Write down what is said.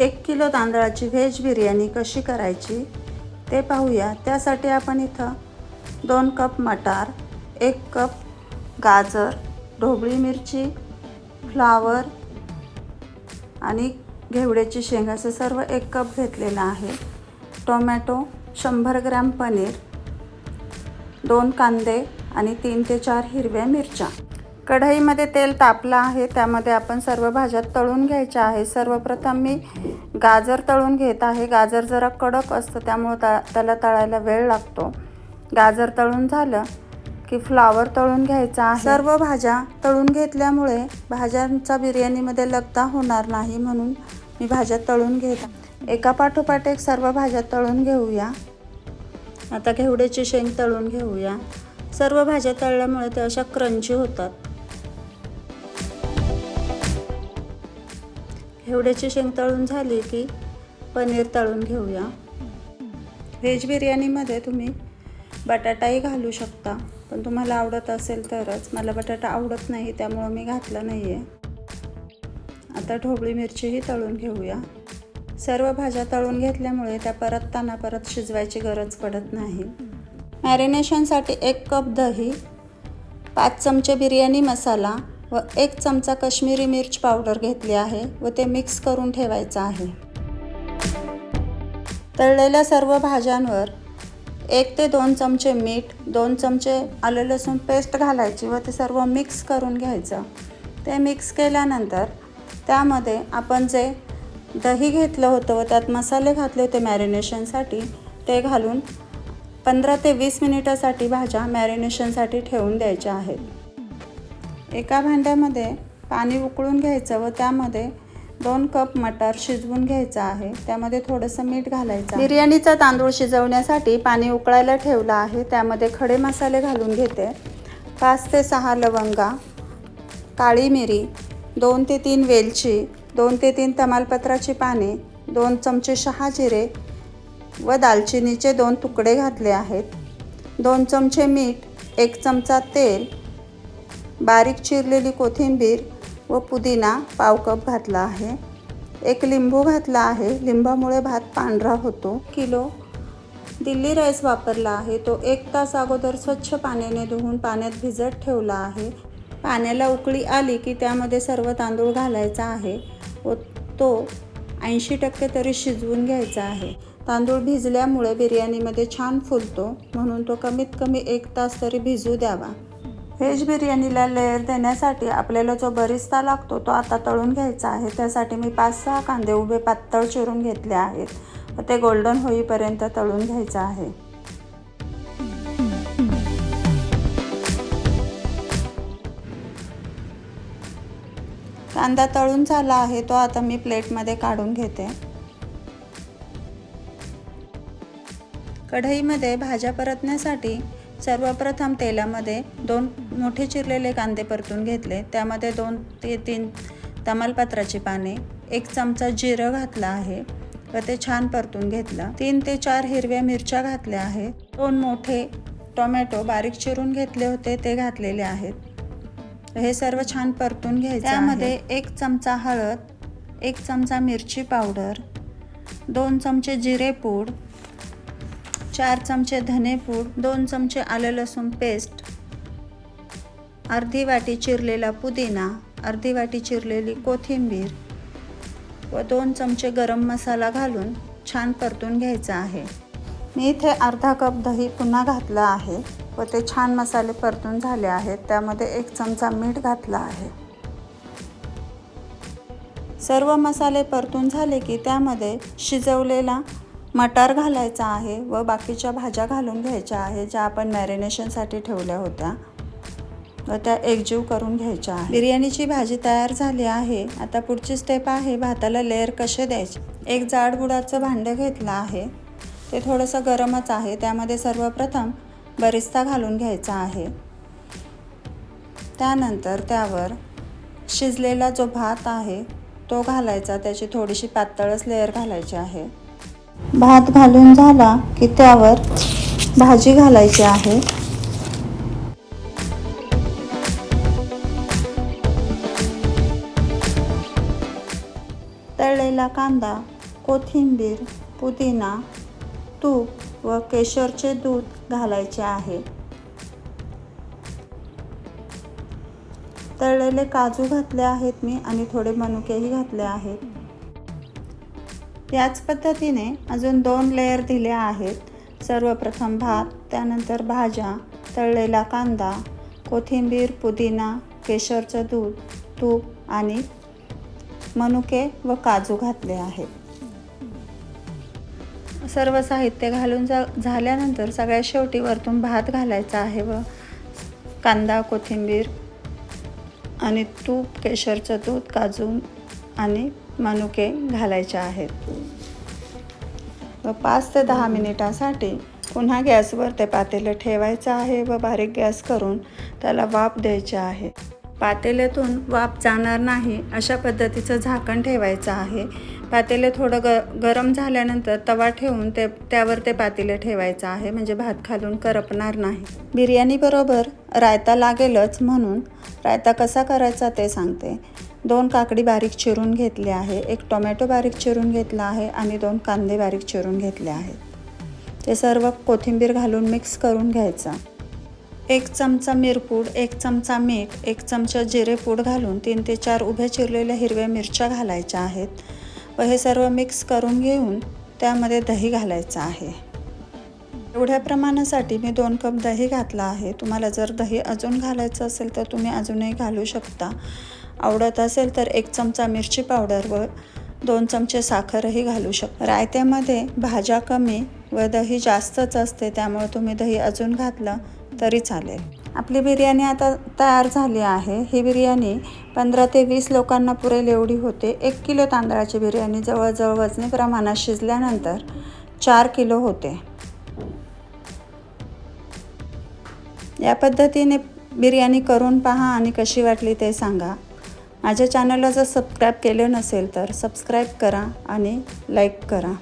एक किलो तांदळाची व्हेज बिर्याणी कशी करायची ते पाहूया. त्यासाठी आपण इथं दोन कप मटार एक कप गाजर ढोबळी मिरची फ्लावर आणि घेवड्याची शेंग असं सर्व एक कप घेतलेलं आहे. टोमॅटो शंभर ग्रॅम पनीर दोन कांदे आणि तीन ते चार हिरव्या मिरच्या. कढईमध्ये तेल तापलं आहे त्यामध्ये आपण सर्व भाज्या तळून घ्यायच्या आहे. सर्वप्रथम मी गाजर तळून घेत आहे. गाजर जरा कडक असतं त्यामुळं ता त्याला तळायला वेळ लागतो. गाजर तळून झालं की फ्लावर तळून घ्यायचा आहे. सर्व भाज्या तळून घेतल्यामुळे भाज्यांचा बिर्याणीमध्ये लगदा होणार नाही म्हणून मी भाज्या तळून घेत एका पाठोपाठ एक सर्व भाज्या तळून घेऊया. आता घेवड्याची शेंग तळून घेऊया. सर्व भाज्या तळल्यामुळे ते अशा क्रंची होतात. एवढ्याची शेंग तळून झाली की पनीर तळून घेऊया. व्हेज बिर्याणीमध्ये तुम्ही बटाटाही घालू शकता पण तुम्हाला आवडत असेल तरच. मला बटाटा आवडत नाही त्यामुळं मी घातला नाही आहे आता ढोबळी मिरचीही तळून घेऊया. सर्व भाज्या तळून घेतल्यामुळे त्या परतताना परत शिजवायची गरज पडत नाही. मॅरिनेशनसाठी एक कप दही पाच चमचे बिर्याणी मसाला व एक चमचा कश्मीरी मिर्च पावडर घेतली आहे व ते मिक्स करून ठेवायचं आहे. तळलेल्या सर्व भाज्यांवर एक ते दोन चमचे मीठ दोन चमचे आलं लसूण पेस्ट घालायची व ते सर्व मिक्स करून घ्यायचं. ते मिक्स केल्यानंतर त्यामध्ये आपण जे दही घेतलं होतं व त्यात मसाले घातले होते मॅरिनेशनसाठी ते घालून पंधरा ते वीस मिनिटासाठी भाज्या मॅरिनेशनसाठी ठेवून द्यायच्या आहेत. एका भांड्यामध्ये पाणी उकळून घ्यायचं व त्यामध्ये दोन कप मटार शिजवून घ्यायचं आहे. त्यामध्ये थोडंसं मीठ घालायचं बिर्याणीचा तांदूळ शिजवण्यासाठी पाणी उकळायला ठेवलं आहे. त्यामध्ये खडे मसाले घालून घेते. पाच ते सहा लवंगा काळी मिरी दोन ते तीन वेलची दोन ते तीन तमालपत्राची पाने दोन चमचे शहा जिरे व दालचिनीचे दोन तुकडे घातले आहेत. दोन चमचे मीठ एक चमचा तेल बारीक चिरलेली कोथिंबीर व पुदिना पाव कप घातला आहे. एक लिंबू घातला आहे. लिंबामुळे भात पांढरा होतो. किलो दिल्ली राईस वापरला आहे. तो एक तास अगोदर स्वच्छ पाण्याने धुवून पाण्यात भिजत ठेवला आहे. पाण्याला उकळी आली की त्यामध्ये सर्व तांदूळ घालायचा आहे व तो ऐंशी टक्के तरी शिजवून घ्यायचा आहे. तांदूळ भिजल्यामुळे बिर्याणीमध्ये छान फुलतो म्हणून तो कमीत कमी एक तास तरी भिजू द्यावा. व्हेज बिर्याणीला लेअर देण्यासाठी आपल्याला जो बरिस्ता लागतो तो आता तळून घ्यायचा आहे. त्यासाठी मी पाच सहा कांदे उभे पातळ चिरून घेतले आहेत. व ते गोल्डन होईपर्यंत तळून घ्यायचं आहे. कांदा तळून झाला आहे तो आता मी प्लेटमध्ये काढून घेते. कढईमध्ये भाज्या परतण्यासाठी सर्वप्रथम तेलामध्ये दोन मोठे चिरलेले कांदे परतून घेतले. त्यामध्ये दोन ते तीन तमालपत्राची पाने एक चमचा जिरं घातलं आहे व ते छान परतून घेतलं. तीन ते चार हिरव्या मिरच्या घातल्या आहेत. दोन मोठे टोमॅटो बारीक चिरून घेतले होते ते घातलेले आहेत. हे सर्व छान परतून घ्यायचं त्यामध्ये एक चमचा हळद एक चमचा मिरची पावडर दोन चमचे जिरे पूड चार चमचे धनेपूड दोन चमचे आलं लसूण पेस्ट अर्धी वाटी चिरलेला पुदिना अर्धी वाटी चिरलेली कोथिंबीर व दोन चमचे गरम मसाला घालून छान परतून घ्यायचा आहे. मी इथे अर्धा कप दही पुन्हा घातलं आहे व ते छान मसाले परतून झाले आहेत. त्यामध्ये एक चमचा मीठ घातला आहे. सर्व मसाले परतून झाले की त्यामध्ये शिजवलेला मटार घालायचा आहे व बाकीच्या भाज्या घालून घ्यायच्या आहे ज्या आपण मॅरिनेशनसाठी ठेवल्या होत्या. व त्या एकजीव करून घ्यायच्या आहे. बिर्याणीची भाजी तयार झाली आहे. आता पुढची स्टेप आहे भाताला लेअर कसे द्यायचे? एक जाड बुडाचं भांडं घेतलं आहे. ते थोडंसं गरमच आहे. त्यामध्ये सर्वप्रथम बरिस्ता घालून घ्यायचा आहे. त्यानंतर त्यावर शिजलेला जो भात आहे तो घालायचा. त्याची थोडीशी पातळच लेअर घालायची आहे. भात घालून झाला की त्यावर भाजी घालायची आहे. तळलेला कांदा कोथिंबीर पुदिना तूप व केशरचे दूध घालायचे आहे. तळलेले काजू घातले आहेत मी आणि थोडे मनुकेही घातले आहेत. याच पद्धतीने अजून दोन लेअर दिले आहेत. सर्वप्रथम भात त्यानंतर भाज्या तळलेला कांदा कोथिंबीर पुदिना केशरचं दूध तूप आणि मनुके व काजू घातले आहेत. सर्व साहित्य घालून जा झाल्यानंतर सगळ्या शेवटी वरतून भात घालायचा आहे व कांदा कोथिंबीर आणि तूप केशरचं दूध काजू आणि मनुके घालायचे आहेत. व पाच ते दहा मिनिटासाठी पुन्हा गॅसवर ते पातेलं ठेवायचं आहे व बारीक गॅस करून त्याला वाफ द्यायचे आहे. पातेल्यातून वाफ जाणार नाही अशा पद्धतीचं झाकण ठेवायचं आहे. पातेले थोडं ग गरम झाल्यानंतर तवा ठेवून ते त्यावर ते पातेले ठेवायचं आहे. म्हणजे भात खालून करपणार नाही. बिर्याणीबरोबर रायता लागेलच म्हणून. रायता कसा करायचा ते सांगते. दोन काकडी बारीक चिरून घेतली आहे. एक टोमॅटो बारीक चिरून घेतला आहे आणि दोन कांदे बारीक चिरून घेतले आहेत. ते सर्व कोथिंबीर घालून मिक्स करून घ्यायचा. एक चमचा मिरपूड एक चमचा मीठ एक चमचा जिरेपूड घालून तीन ते चार उभ्या चिरलेल्या हिरव्या मिरच्या घालायच्या आहेत व हे सर्व मिक्स करून घेऊन त्यामध्ये दही घालायचं आहे. एवढ्या प्रमाणासाठी मी दोन कप दही घातला आहे. तुम्हाला जर दही अजून घालायचं असेल तर तुम्ही अजूनही घालू शकता. आवडत असेल तर एक चमचा मिरची पावडर व दोन चमचे साखरही घालू शकता. रायत्यामध्ये भाज्या कमी व दही जास्तच असते त्यामुळे तुम्ही दही अजून घातलं तरी चालेल. आपली बिर्याणी आता तयार झाली आहे. ही बिर्याणी पंधरा ते वीस लोकांना पुरेल एवढी होते. एक किलो तांदळाची बिर्याणी जवळजवळ वजनी प्रमाणात शिजल्यानंतर चार किलो होते. या पद्धतीने बिर्याणी करून पहा आणि कशी वाटली ते सांगा. माझ्या चॅनलला जर सबस्क्राईब केलं नसेल तर सबस्क्राईब करा आणि लाईक करा.